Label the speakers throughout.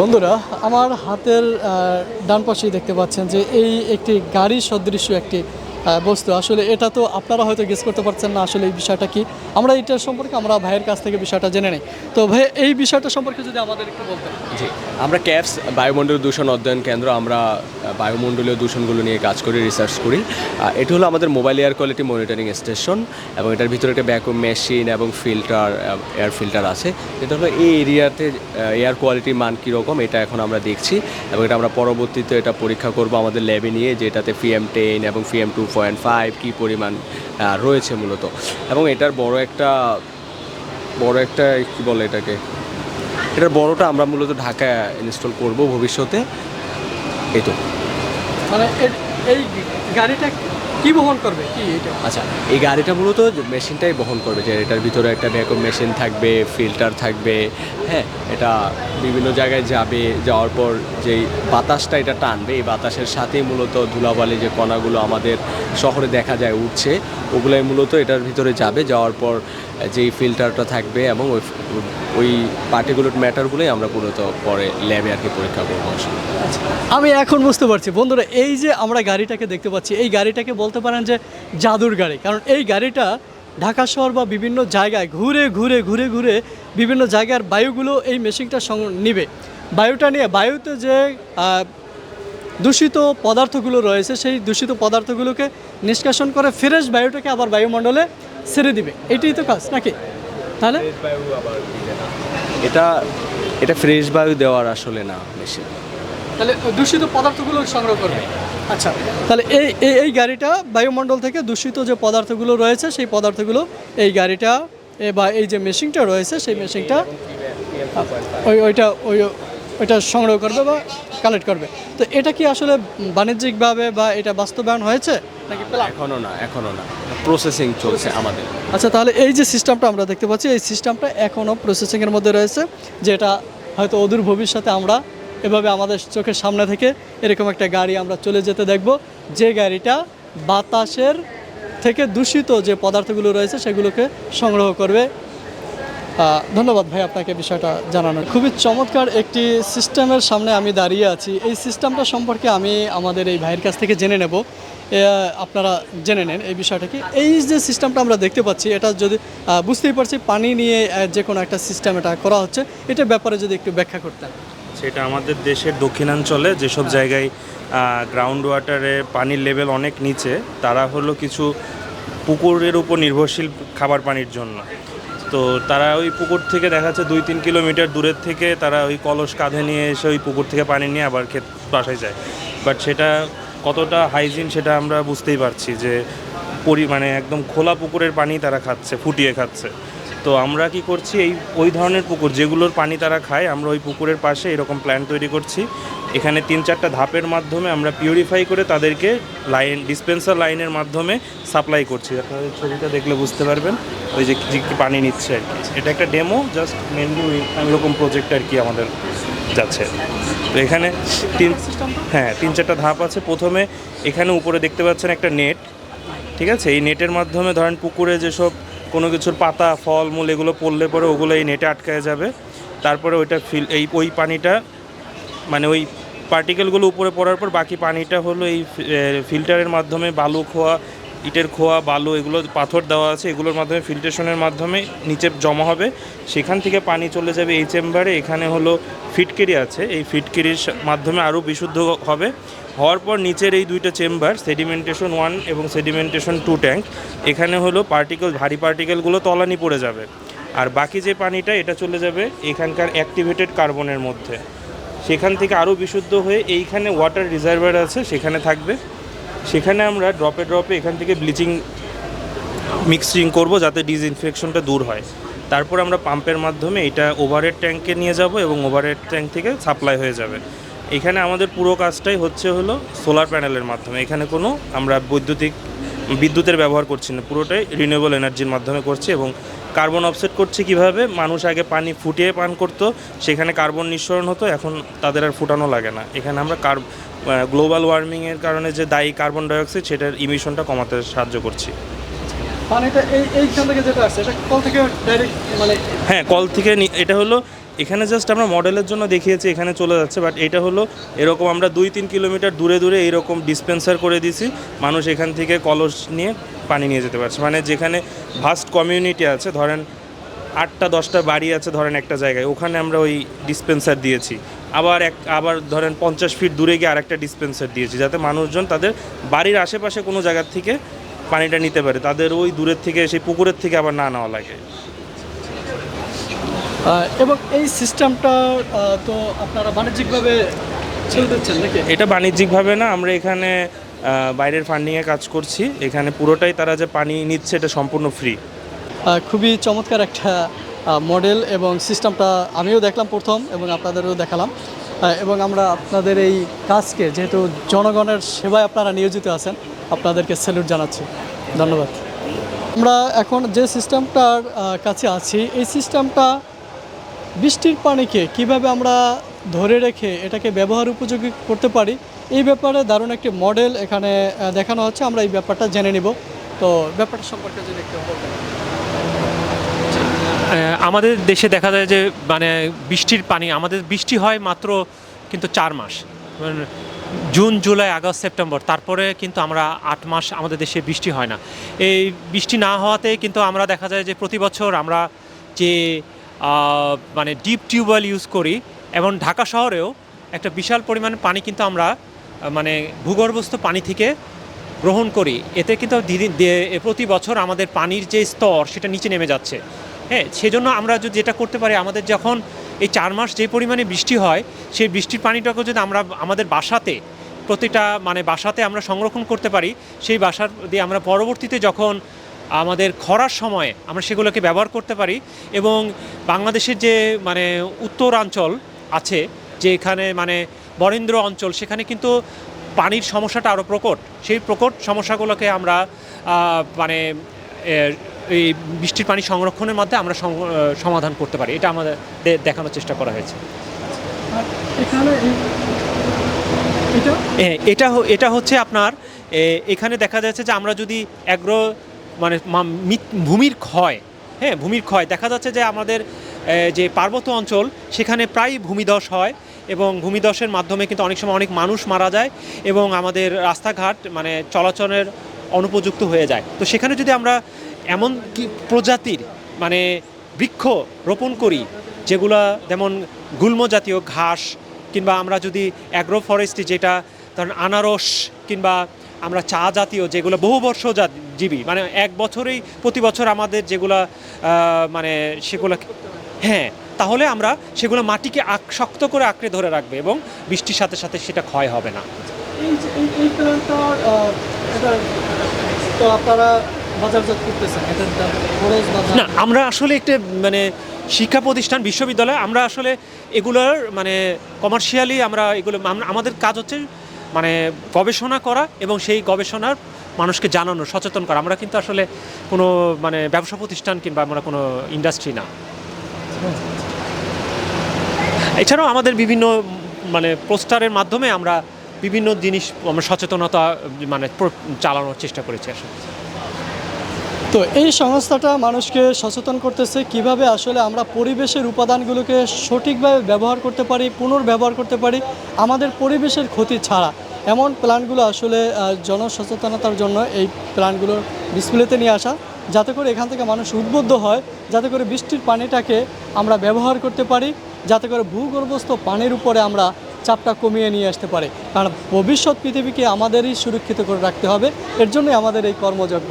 Speaker 1: বন্ধুরা আমার হাতের ডান পাশেই দেখতে পাচ্ছেন যে এই একটি গাড়ি সদৃশ্য একটি বস্তু আসলে এটা তো আপনারা হয়তো গেস করতে পারছেন না, আসলে এই বিষয়টা কি? আমরা এটা সম্পর্কে আমরা ভাইয়ের কাছ থেকে বিষয়টা জেনে নিই। তো ভাই, এই বিষয়টা সম্পর্কে যদি আমাদের একটু বলতেন।
Speaker 2: জি, আমরা ক্যাপস বায়ুমণ্ডল দূষণ অধ্যয়ন কেন্দ্র, আমরা বায়ুমণ্ডলীয় দূষণগুলো নিয়ে কাজ করি রিসার্চ করি। এটি হলো আমাদের mobile air quality monitoring station এবং এটার ভিতরে একটা ব্যাকুম মেশিন এবং ফিল্টার এয়ার ফিল্টার আছে। এটা হলো এই এরিয়াতে এয়ার কোয়ালিটির মান কীরকম, এটা এখন আমরা দেখছি। এবং এটা আমরা পরবর্তীতে এটা পরীক্ষা করব আমাদের ল্যাবে নিয়ে যে এটাতে পিএম টেন এবং পিএম টু পয়েন্ট ফাইভ কী পরিমাণ রয়েছে মূলত। এবং এটার বড় একটা বড় একটা, কী বলে এটাকে? এটার বড়টা আমরা মূলত ঢাকায় ইনস্টল করব ভবিষ্যতে। এই তো।
Speaker 1: মানে এই গাড়িটা কি বহন করবে? কি এটা?
Speaker 2: আচ্ছা এই গাড়িটা মূলত মেশিনটাই বহন করবে যে এটার ভিতরে একটা ভ্যাকুম মেশিন থাকবে ফিল্টার থাকবে হ্যাঁ এটা বিভিন্ন জায়গায় যাবে যাওয়ার পর যেই বাতাসটা এটা টানবে এই বাতাসের সাথেই মূলত ধুলাবালি যে কণাগুলো আমাদের শহরে দেখা যায় উঠছে ওগুলাই মূলত এটার ভিতরে যাবে যাওয়ার পর যেই ফিল্টারটা থাকবে এবং ওই ওই পার্টিকুলার ম্যাটারগুলোই আমরা মূলত পরে ল্যাবে আর কি পরীক্ষা করব আসলে
Speaker 1: আমি এখন বুঝতে পারছি। বন্ধুরা এই যে আমরা গাড়িটাকে দেখতে পাচ্ছি এই গাড়িটাকে বলতে পারেন যে জাদুর গাড়ি। কারণ এই গাড়িটা ঢাকা শহর বা বিভিন্ন জায়গায় ঘুরে ঘুরে ঘুরে ঘুরে বিভিন্ন জায়গার বায়ুগুলো এই মেশিনটা নিবে। বায়ুটা নিয়ে বায়ুতে যে দূষিত পদার্থগুলো রয়েছে, সেই দূষিত পদার্থগুলোকে নিষ্কাশন করে ফ্রেশ বায়ুটাকে আবার বায়ুমণ্ডলে ছেড়ে দিবে। এটাই তো কাজ, নাকি? তাহলে?
Speaker 2: এটা এটা ফ্রেশ বায়ু দেওয়ার আসলে না মেশিন।
Speaker 1: তাহলে দূষিত পদার্থগুলো সংগ্রহ করবে। আচ্ছা তাহলে এই এই এই গাড়িটা বায়ুমণ্ডল থেকে দূষিত যে পদার্থগুলো রয়েছে সেই পদার্থগুলো এই গাড়িটা বা এই যে মেশিনটা রয়েছে সেই মেশিনটা ওই ওইটা ওই ওইটা সংগ্রহ করবে বা কালেক্ট করবে। তো এটা কি আসলে বাণিজ্যিকভাবে বা এটা বাস্তবায়ন হয়েছে নাকি plan?
Speaker 2: এখনও না এখনও না। প্রসেসিং চলছে আমাদের।
Speaker 1: আচ্ছা তাহলে এই যে সিস্টেমটা আমরা দেখতে পাচ্ছি এই সিস্টেমটা এখনও প্রসেসিংয়ের মধ্যে রয়েছে যেটা হয়তো অদূর ভবিষ্যতে আমরা এভাবে আমাদের চোখের সামনে থেকে এরকম একটা গাড়ি আমরা চলে যেতে দেখব। যে গাড়িটা বাতাসের থেকে দূষিত যে পদার্থগুলো রয়েছে সেগুলোকে সংগ্রহ করবে। ধন্যবাদ ভাই আপনাকে বিষয়টা জানানোর। খুবই চমৎকার একটি সিস্টেমের সামনে আমি দাঁড়িয়ে আছি। এই সিস্টেমটা সম্পর্কে আমি আমাদের এই ভাইয়ের কাছ থেকে জেনে নেব। আপনারা জেনে নেন এই বিষয়টা কি। এই যে সিস্টেমটা আমরা দেখতে পাচ্ছি, এটা যদি বুঝতেই পারছি, পানি নিয়ে যে কোনো একটা সিস্টেম এটা করা হচ্ছে। এটা ব্যাপারে যদি একটু ব্যাখ্যা করতেন।
Speaker 3: সেটা আমাদের দেশের দক্ষিণাঞ্চলে যেসব জায়গায় গ্রাউন্ড ওয়াটারে পানির লেভেল অনেক নিচে তারা হলো কিছু পুকুরের উপর নির্ভরশীল খাবার পানির জন্য। তো তারা ওই পুকুর থেকে দেখা যাচ্ছে দুই তিন কিলোমিটার দূরের থেকে তারা ওই কলস কাঁধে নিয়ে এসে ওই পুকুর থেকে পানি নিয়ে আবার ক্ষেত বাসায় যায়। বাট সেটা কতটা হাইজিন সেটা আমরা বুঝতেই পারছি যে পরি মানে একদম খোলা পুকুরের পানি তারা খাচ্ছে ফুটিয়ে খাচ্ছে। তো আমরা কি করছি, এই, ওই ধরনের পুকুর যেগুলোর পানি তারা খায়, আমরা ওই পুকুরের পাশে এরকম প্ল্যান তৈরি করছি। এখানে তিন চারটা ধাপের মাধ্যমে আমরা পিউরিফাই করে তাদেরকে লাইন ডিসপেন্সার লাইনের মাধ্যমে সাপ্লাই করছি। আপনারা এই ছবিটা দেখলে বুঝতে পারবেন, ওই যে পানি নিচ্ছে আর কি। এটা একটা ডেমো জাস্ট মেনলি এরকম প্রজেক্ট আর কি আমাদের যাচ্ছে। তো এখানে তিন হ্যাঁ তিন চারটা ধাপ আছে। প্রথমে এখানে উপরে দেখতে পাচ্ছেন একটা নেট ঠিক আছে? এই নেটের মাধ্যমে ধরেন পুকুরে যেসব কোনো কিছুর পাতা, ফল, মূল এগুলো পড়লে পরে ওগুলো এই নেটে আটকায় যাবে। তারপরে ওইটা ফিল, এই, ওই পানিটা মানে ওই পার্টিকেলগুলো উপরে পড়ার পর বাকি পানিটা হলো এই ফিল্টারের মাধ্যমে বালু খোয়া ইটের খোয়া, বালু এগুলো পাথর দেওয়া আছে, এগুলোর মাধ্যমে ফিল্ট্রেশনের মাধ্যমে নিচে জমা হবে। সেখান থেকে পানি চলে যাবে এই চেম্বারে, এখানে হলো ফিটকিরি আছে। এই ফিটকিরির মাধ্যমে আরও বিশুদ্ধ হবে। হওয়ার পর নিচের এই দুইটা চেম্বার সেডিমেন্টেশন ওয়ান এবং সেডিমেন্টেশন টু ট্যাঙ্ক এখানে হলো পার্টিকেল ভারী পার্টিকেলগুলো তলানি পড়ে যাবে। আর বাকি যে পানিটা, এটা চলে যাবে এখানকার অ্যাক্টিভেটেড কার্বনের মধ্যে। সেখান থেকে আরও বিশুদ্ধ হয়ে এইখানে ওয়াটার রিজার্ভার আছে, সেখানে থাকবে। সেখানে আমরা ড্রপে ড্রপে এখান থেকে ব্লিচিং মিক্সিং করব যাতে ডিসইনফেকশনটা দূর হয়। তারপর আমরা পাম্পের মাধ্যমে এটা ওভারহেড ট্যাঙ্কে নিয়ে যাব এবং ওভারহেড ট্যাঙ্ক থেকে সাপ্লাই হয়ে যাবে। এখানে আমাদের পুরো কাজটাই হচ্ছে হলো সোলার প্যানেলের মাধ্যমে। এখানে কোনো আমরা বৈদ্যুতিক বিদ্যুতের ব্যবহার করছি না, পুরোটাই রিনিউয়েবল এনার্জির মাধ্যমে করছি এবং কার্বন অফসেট করছে কীভাবে? মানুষ আগে পানি ফুটিয়ে পান করতো, সেখানে কার্বন নিঃসরণ হতো, এখন তাদের আর ফুটানো লাগে না। এখানে আমরা কার গ্লোবাল ওয়ার্মিংয়ের কারণে যে দায়ী কার্বন ডাইঅক্সাইড সেটার ইমিশনটা কমাতে সাহায্য করছি।
Speaker 1: পানিটা এই এইখান থেকে যেটা আসছে এটা কল থেকে ডাইরেক্ট মানে
Speaker 3: হ্যাঁ কল থেকে এটা হলো এখানে জাস্ট আমরা মডেলের জন্য দেখিয়েছি এখানে চলে যাচ্ছে বাট এটা হলো এরকম আমরা দুই তিন কিলোমিটার দূরে দূরে এইরকম ডিসপেন্সার করে দিছি মানুষ এখান থেকে কলস নিয়ে পানি নিয়ে যেতে পারছে। মানে যেখানে ভাস্ট কমিউনিটি আছে ধরেন আটটা দশটা বাড়ি আছে ধরেন একটা জায়গায়। ওখানে আমরা ওই ডিসপেন্সার দিয়েছি। আবার এক আবার ধরেন পঞ্চাশ ফিট দূরে গিয়ে আরেকটা ডিসপেন্সার দিয়েছি যাতে মানুষজন তাদের বাড়ির আশেপাশে কোনো জায়গার থেকে পানিটা নিতে পারে। তাদের ওই দূরের থেকে সেই পুকুরের থেকে আবার না নেওয়া লাগে।
Speaker 1: এবং এই সিস্টেমটা তো আপনারা বাণিজ্যিকভাবে ছেড়ে দিচ্ছেন নাকি?
Speaker 3: এটা বাণিজ্যিকভাবে না আমরা এখানে বাইরের ফান্ডিংয়ে কাজ করছি। এখানে পুরোটাই তারা যে পানি নিচ্ছে এটা সম্পূর্ণ ফ্রি
Speaker 1: খুবই চমৎকার একটা মডেল এবং সিস্টেমটা আমিও দেখলাম প্রথম এবং আপনাদেরও দেখালাম। এবং আমরা আপনাদের এই কাজকে, যেহেতু জনগণের সেবায় আপনারা নিয়োজিত আছেন, আপনাদেরকে স্যালুট জানাচ্ছি। ধন্যবাদ। আমরা এখন যে সিস্টেমটার কাছে আছি, এই সিস্টেমটা বৃষ্টির পানিকে কীভাবে আমরা ধরে রেখে এটাকে ব্যবহার উপযোগী করতে পারি, এই ব্যাপারে দারুণ একটি মডেল এখানে দেখানো হচ্ছে। আমরা এই ব্যাপারটা জেনে নিব। তো ব্যাপারটা সম্পর্কে যদি একটু
Speaker 4: আমাদের দেশে দেখা যায় যে মানে বৃষ্টির পানি, আমাদের বৃষ্টি হয় মাত্র কিন্তু চার মাস। মানে জুন, জুলাই, আগস্ট, সেপ্টেম্বর, তারপরে কিন্তু আমরা আট মাস আমাদের দেশে বৃষ্টি হয় না। এই বৃষ্টি না হওয়াতে কিন্তু আমরা দেখা যায় যে, প্রতি বছর আমরা যে মানে ডিপ টিউবওয়েল ইউজ করি, এবং ঢাকা শহরেও একটা বিশাল পরিমাণ পানি কিন্তু আমরা মানে ভূগর্ভস্থ পানি থেকে গ্রহণ করি। এতে কিন্তু প্রতি বছর আমাদের পানির যে স্তর, সেটা নিচে নেমে যাচ্ছে। হ্যাঁ সেজন্য আমরা যদি যেটা করতে পারি, আমাদের যখন এই চার মাস যে পরিমাণে বৃষ্টি হয়, সেই বৃষ্টির পানিটাকে যদি আমরা আমাদের বাসাতে, প্রতিটা মানে বাসাতে আমরা সংরক্ষণ করতে পারি, সেই বাসার দিয়ে আমরা পরবর্তীতে যখন আমাদের খরার সময় আমরা সেগুলোকে ব্যবহার করতে পারি এবং বাংলাদেশের যে মানে উত্তরাঞ্চল আছে, যে এখানে মানে বরেন্দ্র অঞ্চল, সেখানে কিন্তু পানির সমস্যাটা আরও প্রকট। সেই প্রকট সমস্যাগুলোকে আমরা মানে এই বৃষ্টির পানি সংরক্ষণের মধ্যে আমরা সমাধান করতে পারি। এটা আমাদের দেখানোর চেষ্টা করা হয়েছে।
Speaker 1: এটা?
Speaker 4: এ, এটা হচ্ছে আপনার এখানে দেখা যাচ্ছে যে আমরা যদি অ্যাগ্রো মানে ভূমির ক্ষয় হ্যাঁ ভূমির ক্ষয় দেখা যাচ্ছে যে আমাদের যে পার্বত্য অঞ্চল সেখানে প্রায় ভূমিধস হয় এবং ভূমিধসের মাধ্যমে কিন্তু অনেক সময় অনেক মানুষ মারা যায় এবং আমাদের রাস্তাঘাট মানে চলাচলের অনুপযুক্ত হয়ে যায়। তো সেখানে যদি আমরা এমন কি প্রজাতির মানে বৃক্ষ রোপণ করি, যেগুলা যেমন গুল্ম জাতীয় ঘাস, কিংবা আমরা যদি অ্যাগ্রো ফরেস্ট্রি যেটা, ধরেন আনারস, কিংবা আমরা চা জাতীয় যেগুলো বহু বর্ষ জীবী মানে এক বছরেই প্রতি বছর আমাদের যেগুলো মানে সেগুলো হ্যাঁ তাহলে আমরা সেগুলো মাটিকে আক, শক্ত করে আঁকড়ে ধরে রাখবে এবং বৃষ্টির সাথে সাথে সেটা ক্ষয় হবে না।
Speaker 1: আপনারা
Speaker 4: না, আমরা আসলে একটা মানে শিক্ষা প্রতিষ্ঠান, বিশ্ববিদ্যালয়, আমরা আসলে এগুলোর মানে কমার্শিয়ালি আমরা এগুলো আমাদের কাজ হচ্ছে মানে গবেষণা করা এবং সেই গবেষণার মানুষকে জানানো, সচেতন করা। আমরা কিন্তু আসলে কোনো মানে ব্যবসা প্রতিষ্ঠান কিংবা আমরা কোনো ইন্ডাস্ট্রি না। এছাড়াও আমাদের বিভিন্ন মানে পোস্টারের মাধ্যমে আমরা বিভিন্ন জিনিস, আমরা সচেতনতা মানে চালানোর চেষ্টা করেছি আসলে।
Speaker 1: তো এই সংস্থাটা মানুষকে সচেতন করতেছে কীভাবে আসলে আমরা পরিবেশের উপাদানগুলোকে সঠিকভাবে ব্যবহার করতে পারি, পুনর্ব্যবহার করতে পারি, আমাদের পরিবেশের ক্ষতি ছাড়া। এমন প্ল্যানগুলো আসলে জনসচেতনতার জন্য এই প্ল্যানগুলোর ডিসপ্লেতে নিয়ে আসা, যাতে করে এখান থেকে মানুষ উদ্বুদ্ধ হয়, যাতে করে বৃষ্টির পানিটাকে আমরা ব্যবহার করতে পারি, যাতে করে ভূগর্ভস্থ পানির উপরে আমরা চাপটা কমিয়ে নিয়ে আসতে পারে। কারণ ভবিষ্যৎ পৃথিবীকে আমাদেরই সুরক্ষিত করে রাখতে হবে। এর জন্যই আমাদের এই কর্মযজ্ঞ।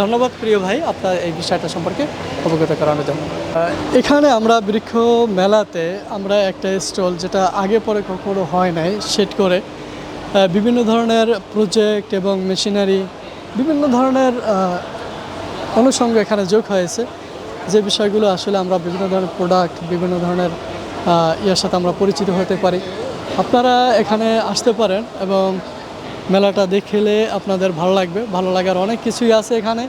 Speaker 1: ধন্যবাদ প্রিয় ভাই, আপনার এই বিষয়টা সম্পর্কে অবগত করানোর জন্য। এখানে আমরা বৃক্ষ মেলাতে আমরা একটা স্টল যেটা আগে পরে কখনো হয় নাই, সেট করে বিভিন্ন ধরনের প্রজেক্ট এবং মেশিনারি বিভিন্ন ধরনের অনুষঙ্গ এখানে যোগ হয়েছে। যে বিষয়গুলো আসলে আমরা বিভিন্ন ধরনের প্রোডাক্ট বিভিন্ন ধরনের ইয়ের সাথে আমরা পরিচিত হতে পারি। আপনারা এখানে আসতে পারেন এবং মেলাটা দেখলে আপনাদের ভালো লাগবে। ভালো লাগার অনেক কিছুই আছে এখানে।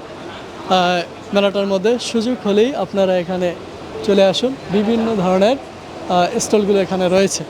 Speaker 1: মেলাটার মধ্যে সুযোগ হলেই আপনারা এখানে চলে আসুন। বিভিন্ন ধরনের স্টলগুলো এখানে রয়েছে।